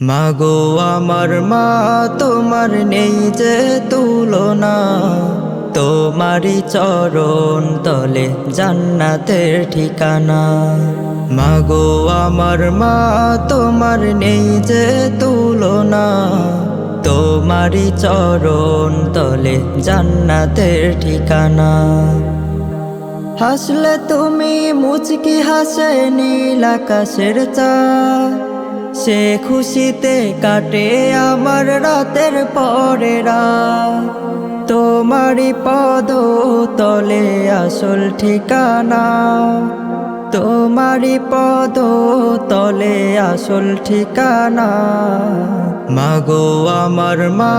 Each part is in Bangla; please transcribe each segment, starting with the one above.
মাগো, আমার মা তোমার নেই যে তুলনা। তোমারি চরণ তলে জান্নাতের ঠিকানা। মাগো, আমার মা তোমার নেই যে তুলনা। তোমারি চরণ তলে জান্নাতের ঠিকানা। হাসলে তুমি মুচকি হাসে নীল আকাশের চা সে খুশিতে কাটে আমার রাতের পরে তোমারি পদ তলে আসল ঠিকানা। তোমারই পদ তলে আসল ঠিকানা। মাগো, আমার মা,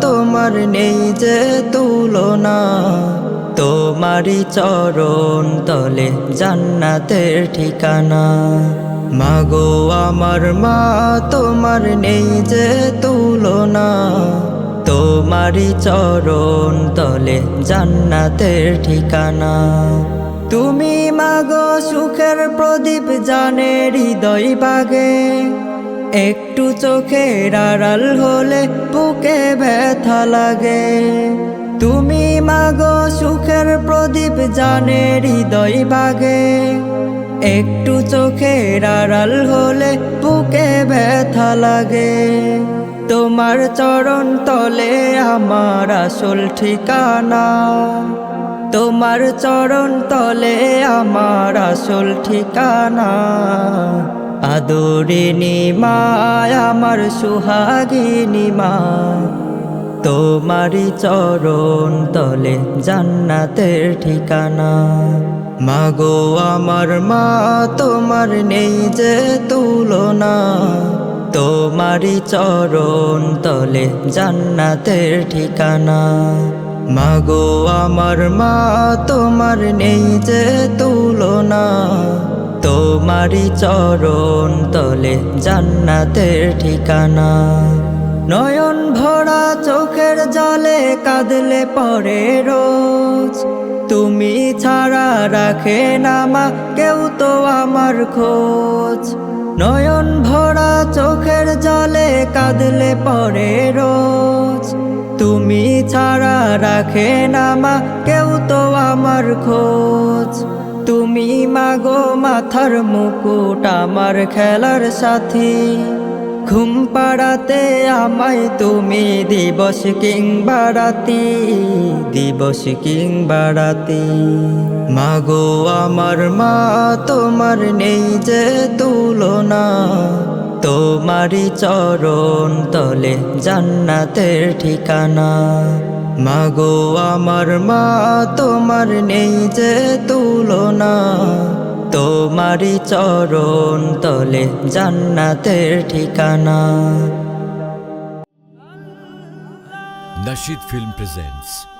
তোমার নেই যে তুলনা। তোমারই চরণ তলে জান্নাতের ঠিকানা। মাগো, আমার মা, তোমার নেই যে তুলনা। তোমারই চরণ তলে জান্নাতের ঠিকানা। তুমি মাগো সুখের প্রদীপ জানে হৃদয় বাগে একটু চোখের আড়াল হলে বুকে ব্যথা লাগে। তুমি মাগো সুখের প্রদীপ জানে হৃদয় বাগে একটু চোখের আড়াল হলে বুকে ব্যথা লাগে। তোমার চরণ তলে আমার আসল ঠিকানা। তোমার চরণ তলে আমার আসল ঠিকানা। আদরিনী মা আমার সুহাগিনী মা। তোমারি চরণ তলে জান্নাতের ঠিকানা। মাগো আমার মা, তোমার নেই যে তুলনা। তোমারি চরণ তলে জান্নাতের ঠিকানা। মাগো, আমার মা তোমার নেই যে তুলনা। তোমারি চরণ তলে জান্নাতের ঠিকানা। নয়ন ভরা চোখের জলে কাঁদলে পরে রোজ। তুমি ছাড়া রাখে নামা কেউ তো আমার খোঁজ। নয়ন ভরা চোখের জলে কাঁদলে পরে রোজ। তুমি ছাড়া রাখে নামা কেউ তো আমার খোঁজ। তুমি মাগো মাথার মুকুট আমার খেলার সাথী। ঘুম পাড়াতে আমায় তুমি দিবস কিংবা রাতি, দিবস কিংবা রাতি। মাগো আমার মা, তোমার নেই যে তুলনা। তোমারি চরণ তলে জান্নাতের ঠিকানা। মাগো, আমার মা তোমার নেই যে তুলনা। তোমারি চরণ তলে জান্নাতের ঠিকানা। Nashid Film presents